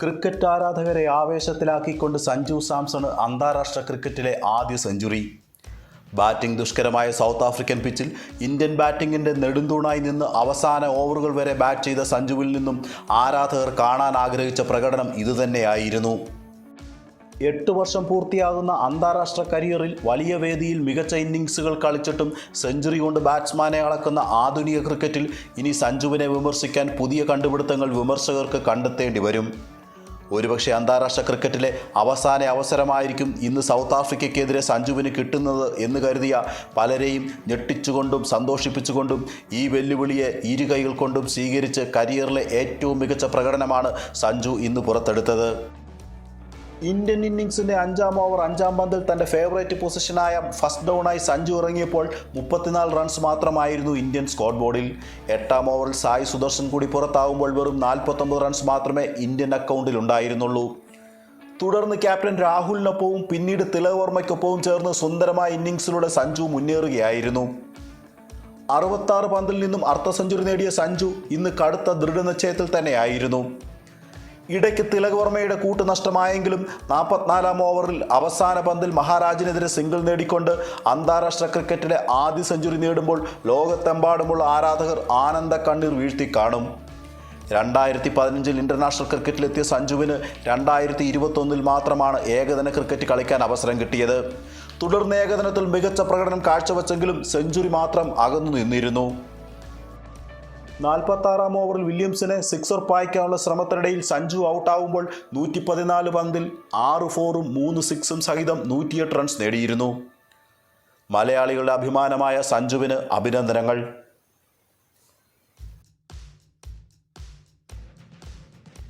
Cricket ആരാധകരെ ആവേശത്തിലാക്കിക്കൊണ്ട് സഞ്ജു സാംസൺ അന്താരാഷ്ട്ര ക്രിക്കറ്റിലെ ആദ്യ സെഞ്ചുറി. ബാറ്റിംഗ് ദുഷ്കരമായ സൗത്ത് ആഫ്രിക്കൻ പിച്ചിൽ ഇന്ത്യൻ ബാറ്റിംഗിന്റെ നെടുന്തൂണായി നിന്ന് അവസാന ഓവറുകൾ വരെ ബാറ്റ് ചെയ്ത സഞ്ജുവിൽ നിന്നും ആരാധകർ കാണാൻ ആഗ്രഹിച്ച പ്രകടനം ഇതുതന്നെയായിരുന്നു. എട്ട് വർഷം പൂർത്തിയാകുന്ന അന്താരാഷ്ട്ര കരിയറിൽ വലിയ വേദിയിൽ മികച്ച ഇന്നിങ്സുകൾ കളിച്ചിട്ടും സെഞ്ചുറി കൊണ്ട് ബാറ്റ്സ്മാനെ അളക്കുന്ന ആധുനിക ക്രിക്കറ്റിൽ ഇനി സഞ്ജുവിനെ വിമർശിക്കാൻ പുതിയ കണ്ടുപിടുത്തങ്ങൾ വിമർശകർക്ക് കണ്ടെത്തേണ്ടി വരും. ഒരുപക്ഷെ അന്താരാഷ്ട്ര ക്രിക്കറ്റിലെ അവസാന അവസരമായിരിക്കും ഇന്ന് സൗത്ത് ആഫ്രിക്കയ്ക്കെതിരെ സഞ്ജുവിന് കിട്ടുന്നത് എന്ന് കരുതിയ പലരെയും ഞെട്ടിച്ചുകൊണ്ടും സന്തോഷിപ്പിച്ചുകൊണ്ടും ഈ വെല്ലുവിളിയെ ഇരു കൈകൾ കൊണ്ടും സ്വീകരിച്ച് കരിയറിലെ ഏറ്റവും മികച്ച പ്രകടനമാണ് സഞ്ജു ഇന്ന് പുറത്തെടുത്തത്. ഇന്ത്യൻ ഇന്നിംഗ്സിന്റെ അഞ്ചാം ഓവർ അഞ്ചാം പന്തിൽ തന്റെ ഫേവറേറ്റ് പൊസിഷനായ ഫസ്റ്റ് ഡൗണായി സഞ്ജു ഇറങ്ങിയപ്പോൾ മുപ്പത്തിനാല് റൺസ് മാത്രമായിരുന്നു ഇന്ത്യൻ സ്കോർ ബോർഡിൽ എട്ടാം ഓവറിൽ സായി സുദർശൻ കൂടി പുറത്താവുമ്പോൾ വെറും നാൽപ്പത്തൊമ്പത് റൺസ് മാത്രമേ ഇന്ത്യൻ അക്കൗണ്ടിൽ ഉണ്ടായിരുന്നുള്ളൂ. തുടർന്ന് ക്യാപ്റ്റൻ രാഹുലിനൊപ്പവും പിന്നീട് തിലക് വർമ്മയ്ക്കൊപ്പവും ചേർന്ന് സുന്ദരമായ ഇന്നിങ്സിലൂടെ സഞ്ജു മുന്നേറുകയായിരുന്നു. അറുപത്താറ് പന്തിൽ നിന്നും അർദ്ധ സെഞ്ചുറി നേടിയ സഞ്ജു ഇന്ന് കടുത്ത ദൃഢനിശ്ചയത്തിൽ തന്നെയായിരുന്നു. ഇടയ്ക്ക് തിലക് വർമ്മയുടെ കൂട്ട് നഷ്ടമായെങ്കിലും നാൽപ്പത്തിനാലാം ഓവറിൽ അവസാന പന്തിൽ മഹാരാജിനെതിരെ സിംഗിൾ നേടിക്കൊണ്ട് അന്താരാഷ്ട്ര ക്രിക്കറ്റിലെ ആദ്യ സെഞ്ചുറി നേടുമ്പോൾ ലോകത്തെമ്പാടുമുള്ള ആരാധകർ ആനന്ദ കണ്ണീർ വീഴ്ത്തി കാണും. രണ്ടായിരത്തി പതിനഞ്ചിൽ ഇന്റർനാഷണൽ ക്രിക്കറ്റിലെത്തിയ സഞ്ജുവിന് രണ്ടായിരത്തി ഇരുപത്തൊന്നിൽ മാത്രമാണ് ഏകദിന ക്രിക്കറ്റ് കളിക്കാൻ അവസരം കിട്ടിയത്. തുടർന്ന് ഏകദിനത്തിൽ മികച്ച പ്രകടനം കാഴ്ചവെച്ചെങ്കിലും സെഞ്ചുറി മാത്രം അകന്നു നിന്നിരുന്നു. നാൽപ്പത്താറാം ഓവറിൽ വില്യംസിനെ സിക്സർ പായ്ക്കാനുള്ള ശ്രമത്തിനിടയിൽ സഞ്ജു ഔട്ടാവുമ്പോൾ നൂറ്റി പതിനാല് പന്തിൽ ആറ് ഫോറും മൂന്ന് സിക്സും സഹിതം നൂറ്റിയെട്ട് റൺസ് നേടിയിരുന്നു. മലയാളികളുടെ അഭിമാനമായ സഞ്ജുവിന് അഭിനന്ദനങ്ങൾ.